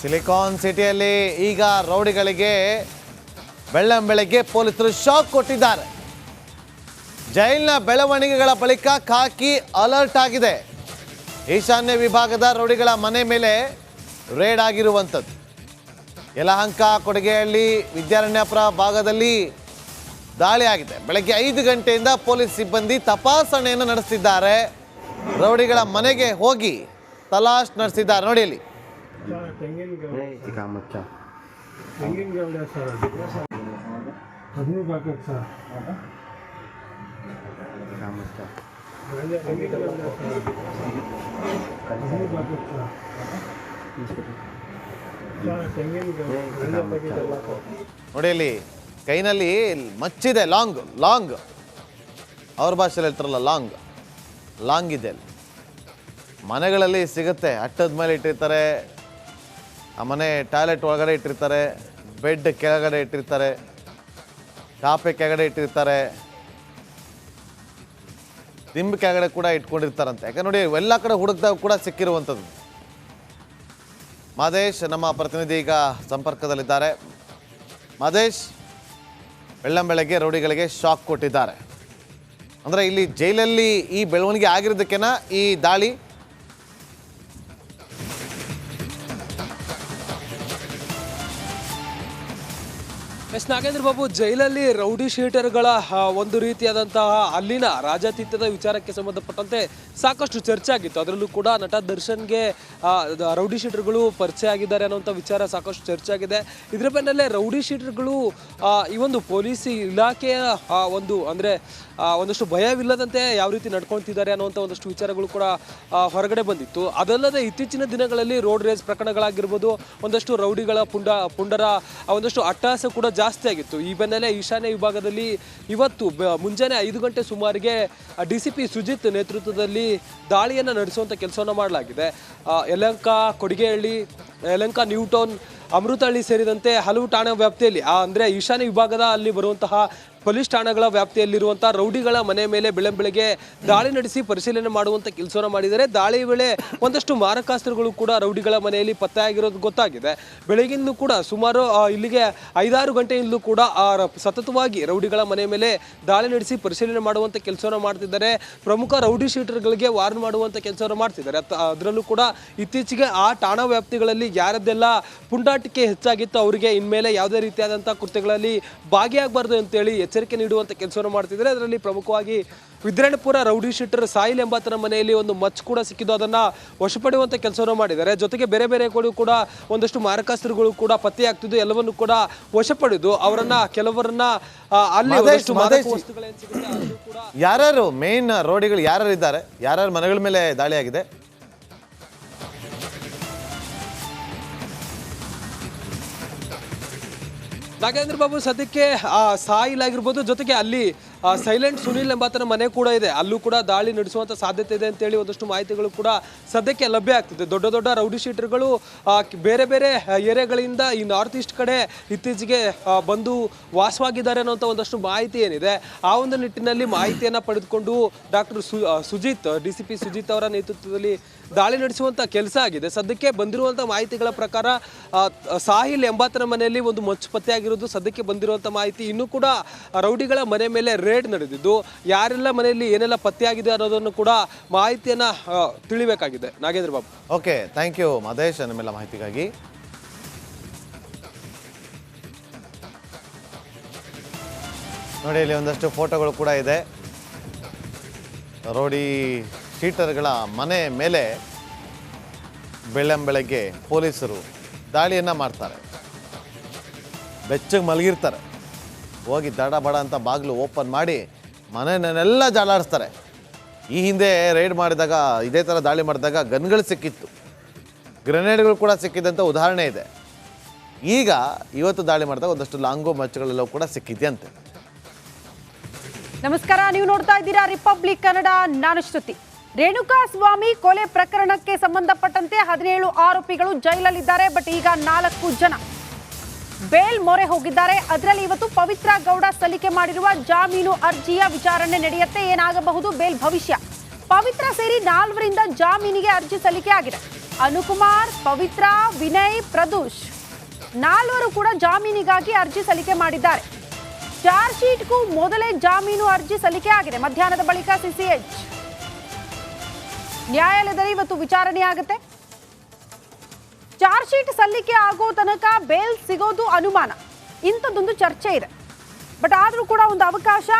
Silicon ಸಿಟಿಯಲ್ಲಿ ಈಗ ರೌಡಿಗಳಿಗೆ ಬೆಳ್ಳಂಬೆಳಗ್ಗೆ ಪೊಲೀಸರು ಶಾಕ್ ಕೊಟ್ಟಿದ್ದಾರೆ. ಜೈಲಿನ ಬೆಳವಣಿಗೆಗಳ ಬಳಿಕ ಖಾಕಿ ಅಲರ್ಟ್ ಆಗಿದೆ. ಈಶಾನ್ಯ ವಿಭಾಗದ ರೌಡಿಗಳ ಮನೆ ಮೇಲೆ ರೇಡ್ ಆಗಿರುವಂಥದ್ದು. ಯಲಹಂಕ ಕೊಡಗೇಹಳ್ಳಿ ವಿದ್ಯಾರಣ್ಯಪುರ ಭಾಗದಲ್ಲಿ ದಾಳಿ ಆಗಿದೆ. ಬೆಳಗ್ಗೆ ಐದು ಗಂಟೆಯಿಂದ ಪೊಲೀಸ್ ಸಿಬ್ಬಂದಿ ತಪಾಸಣೆಯನ್ನು ನಡೆಸಿದ್ದಾರೆ ರೌಡಿಗಳ ಮನೆಗೆ ಹೋಗಿ ತಲಾಶ್ ನಡೆಸಿದ್ದಾರೆ. ನೋಡಿ ಇಲ್ಲಿ. ತೆಂಗಿನ ಚಿಕ್ಕಮಚ್ಚ ತೆಂಗಿನ ಗೌಡ ಸರ್. ಹದಿನೈದು ಬಾಕಕ್ಕೆ ಸರ್. ಚಿಕ್ಕಮಚ್ಚ ತೆಂಗಿನ ಗೌಡ ಸರ್. ಹದಿನೈದು ಬಾಕಕ್ಕೆ ಸರ್. ಸರ್ ತೆಂಗಿನ ಗೌಡ ನೋಡಿ ಇಲ್ಲಿ ಕೈನಲ್ಲಿ ಮಚ್ಚಿದೆ ಲಾಂಗ್ ಲಾಂಗ್. ಅವ್ರ ಭಾಷೆಯಲ್ಲಿ ಹೇಳ್ತಾರಲ್ಲ ಲಾಂಗ್. ಲಾಂಗ್ ಇದೆ ಅಲ್ಲಿ. ಮನೆಗಳಲ್ಲಿ ಸಿಗುತ್ತೆ ಅಟ್ಟದ ಮೇಲೆ ಇಟ್ಟಿರ್ತಾರೆ ಆ ಮನೆ ಟಾಯ್ಲೆಟ್ ಒಳಗಡೆ ಇಟ್ಟಿರ್ತಾರೆ, ಬೆಡ್ ಕೆಳಗಡೆ ಇಟ್ಟಿರ್ತಾರೆ ಕಾಪೆ ಕೆಳಗಡೆ ಇಟ್ಟಿರ್ತಾರೆ, ದಿಂಬು ಕೆಳಗಡೆ ಕೂಡ ಇಟ್ಕೊಂಡಿರ್ತಾರಂತೆ. ಯಾಕಂದ್ರೆ ನೋಡಿ, ಎಲ್ಲ ಕಡೆ ಹುಡುಕ್ದಾಗ ಕೂಡ ಸಿಕ್ಕಿರುವಂಥದ್ದು. ಮಾದೇಶ್ ನಮ್ಮ ಪ್ರತಿನಿಧಿ ಈಗ ಸಂಪರ್ಕದಲ್ಲಿದ್ದಾರೆ. ಮಾದೇಶ್ ಬೆಳ್ಳಂಬೆಳಗ್ಗೆ ರೌಡಿಗಳಿಗೆ ಶಾಕ್ ಕೊಟ್ಟಿದ್ದಾರೆ. ಅಂದರೆ ಇಲ್ಲಿ ಜೈಲಲ್ಲಿ ಈ ಬೆಳವಣಿಗೆ ಆಗಿರೋದಕ್ಕೇನ ಈ ದಾಳಿ? ಎಸ್ ನಾಗೇಂದ್ರ ಬಾಬು, ಜೈಲಲ್ಲಿ ರೌಡಿ ಶೀಟರ್ಗಳ ಒಂದು ರೀತಿಯಾದಂತಹ ಅಲ್ಲಿನ ರಾಜಾತೀತ್ಯದ ವಿಚಾರಕ್ಕೆ ಸಂಬಂಧಪಟ್ಟಂತೆ ಸಾಕಷ್ಟು ಚರ್ಚೆ ಆಗಿತ್ತು. ಅದರಲ್ಲೂ ಕೂಡ ನಟ ದರ್ಶನ್ಗೆ ರೌಡಿ ಶೀಟರ್ಗಳು ಪರಿಚಯ ಆಗಿದ್ದಾರೆ ಅನ್ನೋಂಥ ವಿಚಾರ ಸಾಕಷ್ಟು ಚರ್ಚೆ ಆಗಿದೆ. ಇದರ ಬೆನ್ನಲ್ಲೇ ರೌಡಿ ಶೀಟರ್ಗಳು ಈ ಒಂದು ಪೊಲೀಸ್ ಇಲಾಖೆಯ ಒಂದು, ಅಂದರೆ ಒಂದಷ್ಟು ಭಯವಿಲ್ಲದಂತೆ ಯಾವ ರೀತಿ ನಡ್ಕೊಳ್ತಿದ್ದಾರೆ ಅನ್ನುವಂಥ ಒಂದಷ್ಟು ವಿಚಾರಗಳು ಕೂಡ ಹೊರಗಡೆ ಬಂದಿತ್ತು. ಅದಲ್ಲದೆ ಇತ್ತೀಚಿನ ದಿನಗಳಲ್ಲಿ ರೋಡ್ ರೇಸ್ ಪ್ರಕರಣಗಳಾಗಿರ್ಬೋದು, ಒಂದಷ್ಟು ರೌಡಿಗಳ ಪುಂಡ, ಪುಂಡರ ಒಂದಷ್ಟು ಅಟ್ಟಹಾಸ ಕೂಡ ಜಾಸ್ತಿ ಆಗಿತ್ತು. ಈ ಬೆನ್ನಲ್ಲೇ ಈಶಾನ್ಯ ವಿಭಾಗದಲ್ಲಿ ಇವತ್ತು ಮುಂಜಾನೆ ಐದು ಗಂಟೆ ಸುಮಾರಿಗೆ ಡಿ ಸಿ ಪಿ ಸುಜಿತ್ ನೇತೃತ್ವದಲ್ಲಿ ದಾಳಿಯನ್ನು ನಡೆಸುವಂಥ ಕೆಲಸವನ್ನು ಮಾಡಲಾಗಿದೆ. ಯಲಂಕ ಕೊಡಿಗೆಹಳ್ಳಿ, ಯಲಂಕ ನ್ಯೂಟೌನ್, ಅಮೃತಹಳ್ಳಿ ಸೇರಿದಂತೆ ಹಲವು ಠಾಣೆ ವ್ಯಾಪ್ತಿಯಲ್ಲಿ ಅಂದ್ರೆ ಈಶಾನ್ಯ ವಿಭಾಗದ ಅಲ್ಲಿ ಬರುವಂತಹ ಪೊಲೀಸ್ ಠಾಣೆಗಳ ವ್ಯಾಪ್ತಿಯಲ್ಲಿರುವಂತಹ ರೌಡಿಗಳ ಮನೆ ಮೇಲೆ ಬೆಳಂಬೆಳಗ್ಗೆ ದಾಳಿ ನಡೆಸಿ ಪರಿಶೀಲನೆ ಮಾಡುವಂತ ಕೆಲಸವನ್ನು ಮಾಡಿದರೆ ದಾಳಿ ವೇಳೆ ಒಂದಷ್ಟು ಮಾರಕಾಸ್ತ್ರಗಳು ಕೂಡ ರೌಡಿಗಳ ಮನೆಯಲ್ಲಿ ಪತ್ತೆಯಾಗಿರೋದು ಗೊತ್ತಾಗಿದೆ. ಬೆಳಗಿಂದು ಕೂಡ ಸುಮಾರು ಇಲ್ಲಿಗೆ ಐದಾರು ಗಂಟೆಯಿಂದಲೂ ಕೂಡ ಸತತವಾಗಿ ರೌಡಿಗಳ ಮನೆ ಮೇಲೆ ದಾಳಿ ನಡೆಸಿ ಪರಿಶೀಲನೆ ಮಾಡುವಂತ ಕೆಲಸವನ್ನು ಮಾಡ್ತಿದ್ದಾರೆ. ಪ್ರಮುಖ ರೌಡಿ ಶೀಟರ್ಗಳಿಗೆ ವಾರ್ನ್ ಮಾಡುವಂತ ಕೆಲಸವನ್ನು ಮಾಡ್ತಿದ್ದಾರೆ. ಅದರಲ್ಲೂ ಕೂಡ ಇತ್ತೀಚೆಗೆ ಆ ಠಾಣಾ ವ್ಯಾಪ್ತಿಗಳಲ್ಲಿ ಯಾರದ್ದೆಲ್ಲ ಪುಂಡಾಟಿಕೆ ಹೆಚ್ಚಾಗಿತ್ತು ಅವರಿಗೆ ಇನ್ಮೇಲೆ ಯಾವುದೇ ರೀತಿಯಾದಂಥ ಕೃತ್ಯಗಳಲ್ಲಿ ಭಾಗಿಯಾಗಬಾರ್ದು ಅಂತೇಳಿ ಎಚ್ಚರಿಕೆ ನೀಡುವಂಥ ಕೆಲಸವನ್ನು ಮಾಡ್ತಿದ್ದಾರೆ. ಅದರಲ್ಲಿ ಪ್ರಮುಖವಾಗಿ ವಿದ್ರಣಪುರ ರೌಡಿ ಶೀಟರ್ ಸಾಯಿಲ್ ಎಂಬಾತನ ಮನೆಯಲ್ಲಿ ಒಂದು ಮಚ್ ಕೂಡ ಸಿಕ್ಕಿದ್ದು. ಅದನ್ನು ವಶಪಡೆಯುವಂಥ ಕೆಲಸವನ್ನು ಮಾಡಿದ್ದಾರೆ. ಜೊತೆಗೆ ಬೇರೆ ಬೇರೆ ಕಡೆ ಕೂಡ ಒಂದಷ್ಟು ಮಾರಕಾಸ್ತ್ರಗಳು ಕೂಡ ಪತ್ತೆಯಾಗ್ತಿದ್ದು. ಎಲ್ಲವನ್ನು ಕೂಡ ವಶಪಡೆದು ಅವರನ್ನ ಕೆಲವರನ್ನ ಅಲ್ಲಿ ಯಾರ್ಯಾರು ಮೇನ್ ರೋಡಿಗಳು ಯಾರ್ಯಾರು ಇದ್ದಾರೆ? ಯಾರ್ಯಾರ ಮನೆಗಳ ಮೇಲೆ ದಾಳಿಯಾಗಿದೆ ಆಗಿದೆ? ನಾಗೇಂದ್ರ ಬಾಬು ಸದ್ಯಕ್ಕೆ ಸಾಯಿಲ್ ಆಗಿರ್ಬೋದು ಜೊತೆಗೆ ಅಲ್ಲಿ ಸೈಲೆಂಟ್ ಸುನಿಲ್ ಎಂಬಾತನ ಮನೆ ಕೂಡ ಇದೆ. ಅಲ್ಲೂ ಕೂಡ ದಾಳಿ ನಡೆಸುವಂತ ಸಾಧ್ಯತೆ ಇದೆ ಅಂತೇಳಿ ಒಂದಷ್ಟು ಮಾಹಿತಿಗಳು ಕೂಡ ಸದ್ಯಕ್ಕೆ ಲಭ್ಯ ಆಗ್ತಿದೆ. ದೊಡ್ಡ ದೊಡ್ಡ ರೌಡಿ ಶೀಟರ್ಗಳು ಬೇರೆ ಬೇರೆ ಏರಿಯಾಗಳಿಂದ ಈ ನಾರ್ತ್ ಈಸ್ಟ್ ಕಡೆ ಇತ್ತೀಚೆಗೆ ಬಂದು ವಾಸವಾಗಿದ್ದಾರೆ ಅನ್ನೋಂಥ ಒಂದಷ್ಟು ಮಾಹಿತಿ ಏನಿದೆ. ಆ ಒಂದು ನಿಟ್ಟಿನಲ್ಲಿ ಮಾಹಿತಿಯನ್ನ ಪಡೆದುಕೊಂಡು doctor Sujith D C P Sujith ಅವರ ನೇತೃತ್ವದಲ್ಲಿ ದಾಳಿ ನಡೆಸುವಂತ ಕೆಲಸ ಆಗಿದೆ. ಸದ್ಯಕ್ಕೆ ಬಂದಿರುವಂತ ಮಾಹಿತಿಗಳ ಪ್ರಕಾರ ಸಾಹಿಲ್ ಎಂಬಾತನ ಮನೆಯಲ್ಲಿ ಒಂದು ಮಚ್ಚು ಪತ್ತೆಯಾಗಿರೋದು ಸದ್ಯಕ್ಕೆ ಬಂದಿರುವಂತ ಮಾಹಿತಿ ಇನ್ನೂ ಕೂಡ ರೌಡಿಗಳ ಮನೆ ಮೇಲೆ ರೇಡ್ ನಡೆದಿದ್ದು, ಯಾರೆಲ್ಲ ಮನೆಯಲ್ಲಿ ಏನೆಲ್ಲ ಪತ್ತೆಯಾಗಿದೆ ಅನ್ನೋದನ್ನು ಕೂಡ ಮಾಹಿತಿಯನ್ನ ತಿಳಿಬೇಕಾಗಿದೆ. Nagendra Babu. Okay thank you Mahesh, ನಮ್ಮೆಲ್ಲ ಮಾಹಿತಿಗಾಗಿ. ನೋಡಿ, ಇಲ್ಲಿ ಒಂದಷ್ಟು ಫೋಟೋಗಳು ಕೂಡ ಇದೆ. ರೋಡಿ ಶೀಟರ್ಗಳ ಮನೆ ಮೇಲೆ ಬೆಳ್ಳಂಬೆಳಗ್ಗೆ ಪೊಲೀಸರು ದಾಳಿಯನ್ನು ಮಾಡ್ತಾರೆ. ಬೆಚ್ಚಗೆ ಮಲಗಿರ್ತಾರೆ. ಹೋಗಿ ದಡ ಬಡ ಅಂತ ಬಾಗಿಲು ಓಪನ್ ಮಾಡಿ ಮನೆಯನ್ನೆಲ್ಲ ಜಾಲಾಡಿಸ್ತಾರೆ. ಈ ಹಿಂದೆ ರೈಡ್ ಮಾಡಿದಾಗ, ಇದೇ ಥರ ದಾಳಿ ಮಾಡಿದಾಗ ಗನ್ಗಳು ಸಿಕ್ಕಿತ್ತು. ಗ್ರೆನೇಡ್ಗಳು ಕೂಡ ಸಿಕ್ಕಿದಂಥ ಉದಾಹರಣೆ ಇದೆ. ಈಗ ಇವತ್ತು ದಾಳಿ ಮಾಡಿದಾಗ ಒಂದಷ್ಟು ಲಾಂಗೋ ಮಚ್ಚುಗಳೆಲ್ಲವೂ ಕೂಡ ಸಿಕ್ಕಿದೆಯಂತೆ. ನಮಸ್ಕಾರ, ನೀವು ನೋಡ್ತಾ ಇದ್ದೀರಾ ರಿಪಬ್ಲಿಕ್ ಕನ್ನಡ, ನಾನು ಶ್ರುತಿ. ರೇಣುಕಾ ಸ್ವಾಮಿ ಕೊಲೆ ಪ್ರಕರಣಕ್ಕೆ ಸಂಬಂಧಪಟ್ಟಂತೆ ಹದಿನೇಳು ಆರೋಪಿಗಳು ಜೈಲಲ್ಲಿದ್ದಾರೆ, ಬಟ್ ಈಗ ನಾಲ್ಕು ಜನ. ಬೇಲ್ ಮೊರೆ ಹೋಗಿದ್ದಾರೆ. ಅದರಲ್ಲಿ ಇವತ್ತು ಪವಿತ್ರ ಗೌಡ ಸಲ್ಲಿಕೆ ಮಾಡಿರುವ ಜಾಮೀನು ಅರ್ಜಿಯ ವಿಚಾರಣೆ ನಡೆಯುತ್ತೆ, ಏನಾಗಬಹುದು? ಬೇಲ್ ಭವಿಷ್ಯ. ಪವಿತ್ರ ಸೇರಿ ನಾಲ್ವರಿಂದ ಜಾಮೀನಿಗೆ ಅರ್ಜಿ ಸಲ್ಲಿಕೆ ಆಗಿದೆ. ಅನುಕುಮಾರ್, ಪವಿತ್ರ, ವಿನಯ್, ಪ್ರದೂಷ್ ನಾಲ್ವರು ಕೂಡ ಜಾಮೀನಿಗಾಗಿ ಅರ್ಜಿ ಸಲ್ಲಿಕೆ ಮಾಡಿದ್ದಾರೆ. ಚಾರ್ಜ್ ಶೀಟ್ಗೂ ಮೊದಲೇ ಜಾಮೀನು ಅರ್ಜಿ ಸಲ್ಲಿಕೆ ಆಗಿದೆ. ಮಧ್ಯಾಹ್ನದ ಬಳಿಕ ಸಿಸಿಎಚ್ ನ್ಯಾಯಾಲಯದಲ್ಲಿ ಇವತ್ತು ವಿಚಾರಣೆ ಆಗುತ್ತೆ. ಚಾರ್ಜ್ ಶೀಟ್ ಸಲ್ಲಿಕೆ ಆಗೋ ತನಕ ಬೇಲ್ ಸಿಗೋದು ಅನುಮಾನ. ಇಂಥದ್ದೊಂದು ಚರ್ಚೆ ಇದೆ. ಬಟ್ ಆದರೂ ಕೂಡ ಒಂದು ಅವಕಾಶ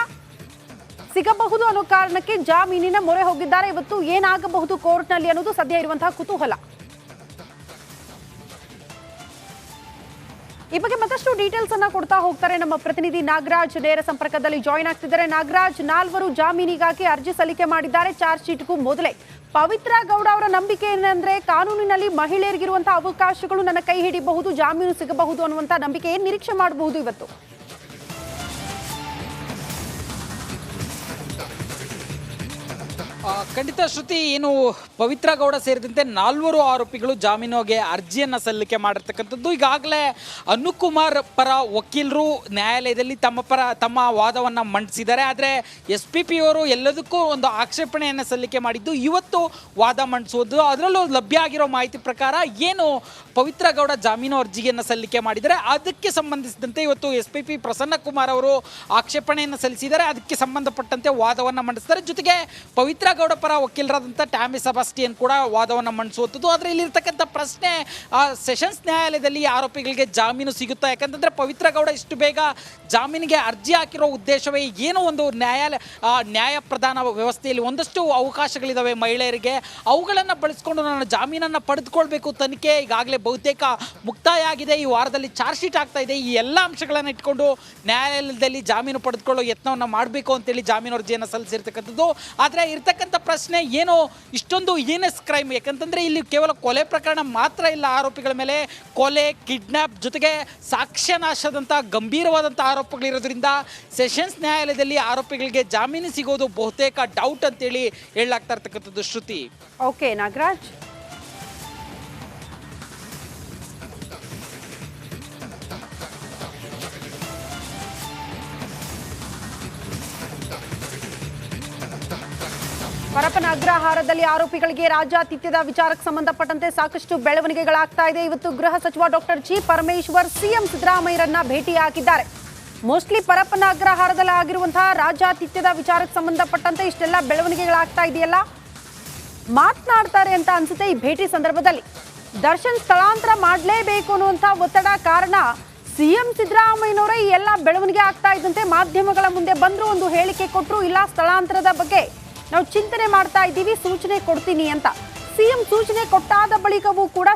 ಸಿಗಬಹುದು ಅನ್ನೋ ಕಾರಣಕ್ಕೆ ಜಾಮೀನಿನ ಮೊರೆ ಹೋಗಿದ್ದಾರೆ. ಇವತ್ತು ಏನಾಗಬಹುದು ಕೋರ್ಟ್ನಲ್ಲಿ ಅನ್ನೋದು ಸದ್ಯ ಇರುವಂತಹ ಕುತೂಹಲ. ಈ ಬಗ್ಗೆ ಮತ್ತಷ್ಟು ಡೀಟೇಲ್ಸ್ ಅನ್ನ ಕೊಡ್ತಾ ಹೋಗ್ತಾರೆ ನಮ್ಮ ಪ್ರತಿನಿಧಿ ನಾಗರಾಜ್. ನೇರ ಸಂಪರ್ಕದಲ್ಲಿ ಜಾಯಿನ್ ಆಗ್ತಿದ್ದಾರೆ. ನಾಗರಾಜ್, ನಾಲ್ವರು ಜಾಮೀನಿಗಾಗಿ ಅರ್ಜಿ ಸಲ್ಲಿಕೆ ಮಾಡಿದ್ದಾರೆ. ಚಾರ್ಜ್ ಶೀಟ್ಗೂ ಮೊದಲೇ ಪವಿತ್ರ ಗೌಡ ಅವರ ನಂಬಿಕೆ ಏನಂದ್ರೆ ಕಾನೂನಿನಲ್ಲಿ ಮಹಿಳೆಯರಿಗಿರುವಂತಹ ಅವಕಾಶಗಳು ನನ್ನ ಕೈ ಹಿಡಿಬಹುದು, ಜಾಮೀನು ಸಿಗಬಹುದು ಅನ್ನುವಂತ ನಂಬಿಕೆ ಏನ್ ನಿರೀಕ್ಷೆ ಮಾಡಬಹುದು ಇವತ್ತು. ಖಂಡಿತ ಶ್ರುತಿ, ಏನು ಪವಿತ್ರ ಗೌಡ ಸೇರಿದಂತೆ ನಾಲ್ವರು ಆರೋಪಿಗಳು ಜಾಮೀನುಗೆ ಅರ್ಜಿಯನ್ನು ಸಲ್ಲಿಕೆ ಮಾಡಿರ್ತಕ್ಕಂಥದ್ದು. ಈಗಾಗಲೇ ಅನುಕುಮಾರ್ ಪರ ವಕೀಲರು ನ್ಯಾಯಾಲಯದಲ್ಲಿ ತಮ್ಮ ಪರ, ತಮ್ಮ ವಾದವನ್ನು ಮಂಡಿಸಿದ್ದಾರೆ. ಆದರೆ ಎಸ್ ಪಿ ಪಿ ಅವರು ಎಲ್ಲದಕ್ಕೂ ಒಂದು ಆಕ್ಷೇಪಣೆಯನ್ನು ಸಲ್ಲಿಕೆ ಮಾಡಿದ್ದು, ಇವತ್ತು ವಾದ ಮಂಡಿಸುವುದು. ಅದರಲ್ಲೂ ಲಭ್ಯ ಆಗಿರೋ ಮಾಹಿತಿ ಪ್ರಕಾರ ಏನು ಪವಿತ್ರ ಗೌಡ ಜಾಮೀನು ಅರ್ಜಿಯನ್ನು ಸಲ್ಲಿಕೆ ಮಾಡಿದರೆ ಅದಕ್ಕೆ ಸಂಬಂಧಿಸಿದಂತೆ ಇವತ್ತು S P P Prasanna Kumar ಅವರು ಆಕ್ಷೇಪಣೆಯನ್ನು ಸಲ್ಲಿಸಿದ್ದಾರೆ. ಅದಕ್ಕೆ ಸಂಬಂಧಪಟ್ಟಂತೆ ವಾದವನ್ನು ಮಂಡಿಸಿದ್ದಾರೆ. ಜೊತೆಗೆ ಪವಿತ್ರ ಗೌಡ ಪರ ವಕೀಲರಾದಂಥ ಟ್ಯಾಮಿ ಸಬಾಸ್ಟಿಯನ್ ಕೂಡ ವಾದವನ್ನು ಮಂಡಿಸುವಂಥದ್ದು ಆದರೆ ಇಲ್ಲಿರ್ತಕ್ಕಂಥ ಪ್ರಶ್ನೆ ಆ, ಸೆಷನ್ಸ್ ನ್ಯಾಯಾಲಯದಲ್ಲಿ ಆರೋಪಿಗಳಿಗೆ ಜಾಮೀನು ಸಿಗುತ್ತಾ? ಯಾಕಂತಂದರೆ ಪವಿತ್ರ ಗೌಡ ಇಷ್ಟು ಬೇಗ ಜಾಮೀನಿಗೆ ಅರ್ಜಿ ಹಾಕಿರೋ ಉದ್ದೇಶವೇ ಏನೋ ಒಂದು ನ್ಯಾಯಾಲಯ ನ್ಯಾಯ ಪ್ರಧಾನ ವ್ಯವಸ್ಥೆಯಲ್ಲಿ ಒಂದಷ್ಟು ಅವಕಾಶಗಳಿದ್ದಾವೆ ಮಹಿಳೆಯರಿಗೆ. ಅವುಗಳನ್ನು ಬಳಸ್ಕೊಂಡು ನಾನು ಜಾಮೀನನ್ನು ಪಡೆದುಕೊಳ್ಬೇಕು ತನಿಖೆ ಈಗಾಗಲೇ ಬಹುತೇಕ ಮುಕ್ತಾಯ ಆಗಿದೆ. ಈ ವಾರದಲ್ಲಿ ಚಾರ್ಜ್ ಶೀಟ್ ಆಗ್ತಾ ಇದೆ. ಈ ಎಲ್ಲ ಅಂಶಗಳನ್ನು ಇಟ್ಕೊಂಡು ನ್ಯಾಯಾಲಯದಲ್ಲಿ ಜಾಮೀನು ಪಡೆದುಕೊಳ್ಳೋ ಯತ್ನವನ್ನು ಮಾಡಬೇಕು ಅಂತೇಳಿ ಜಾಮೀನು ಅರ್ಜಿಯನ್ನು ಸಲ್ಲಿಸಿರ್ತಕ್ಕಂಥದ್ದು. ಆದರೆ ಇರ್ತಕ್ಕಂಥ ಪ್ರಶ್ನೆ ಏನು ಇಷ್ಟೊಂದು ಏನಸ್ ಕ್ರೈಮ್ ಯಾಕಂತಂದರೆ ಇಲ್ಲಿ ಕೇವಲ ಕೊಲೆ ಪ್ರಕರಣ ಮಾತ್ರ ಇಲ್ಲ ಆರೋಪಿಗಳ ಮೇಲೆ. ಕೊಲೆ ಕಿಡ್ನಾಪ್ ಜೊತೆಗೆ ಸಾಕ್ಷ್ಯನಾಶದಂಥ ಗಂಭೀರವಾದಂಥ ಆರೋಪಗಳಿರೋದ್ರಿಂದ ಸೆಷನ್ಸ್ ನ್ಯಾಯಾಲಯದಲ್ಲಿ ಆರೋಪಿಗಳಿಗೆ ಜಾಮೀನು ಸಿಗೋದು ಬಹುತೇಕ ಡೌಟ್ ಅಂತೇಳಿ ಹೇಳಲಾಗ್ತಾ ಇರ್ತಕ್ಕಂಥದ್ದು ಶ್ರುತಿ. ಓಕೆ ನಾಗರಾಜ್. ಪರಪ್ಪನ ಅಗ್ರಹಾರದಲ್ಲಿ ಆರೋಪಿಗಳಿಗೆ ರಾಜ್ಯಾತಿಥ್ಯದ ವಿಚಾರಕ್ಕೆ ಸಂಬಂಧಪಟ್ಟಂತೆ ಸಾಕಷ್ಟು ಬೆಳವಣಿಗೆಗಳಾಗ್ತಾ ಇದೆ. ಇವತ್ತು ಗೃಹ ಸಚಿವ ಡಾಕ್ಟರ್ ಜಿ ಪರಮೇಶ್ವರ್ ಸಿಎಂ ಸಿದ್ದರಾಮಯ್ಯರನ್ನ ಭೇಟಿಯಾಗಿದ್ದಾರೆ. ಮೋಸ್ಟ್ಲಿ ಪರಪ್ಪನ ಅಗ್ರಹಾರದಲ್ಲಿ ಆಗಿರುವಂತಹ ರಾಜ್ಯಾತಿಥ್ಯದ ವಿಚಾರಕ್ಕೆ ಸಂಬಂಧಪಟ್ಟಂತೆ ಇಷ್ಟೆಲ್ಲ ಬೆಳವಣಿಗೆಗಳಾಗ್ತಾ ಇದೆಯಲ್ಲ? ಮಾತನಾಡ್ತಾರೆ ಅಂತ ಅನ್ಸುತ್ತೆ ಈ ಭೇಟಿ ಸಂದರ್ಭದಲ್ಲಿ. ದರ್ಶನ್ ಸ್ಥಳಾಂತರ ಮಾಡಲೇಬೇಕು ಅನ್ನುವಂಥ ಒತ್ತಡ ಕಾರಣ ಸಿಎಂ ಸಿದ್ದರಾಮಯ್ಯನವರೇ ಈ ಎಲ್ಲ ಬೆಳವಣಿಗೆ ಆಗ್ತಾ ಇದ್ದಂತೆ ಮಾಧ್ಯಮಗಳ ಮುಂದೆ ಬಂದರು ಒಂದು ಹೇಳಿಕೆ ಕೊಟ್ಟರು ಇಲ್ಲ ಸ್ಥಳಾಂತರದ ಬಗ್ಗೆ. ನಾವು ಚಿಂತನೆ ಮಾಡ್ತಾ ಇದ್ದೀವಿ ಸೂಚನೆ ಕೊಡ್ತೀನಿ ಅಂತ. ಸಿಎಂ ಸೂಚನೆ ಕೊಟ್ಟಾದ ಬಳಿಕವೂ ಕೂಡ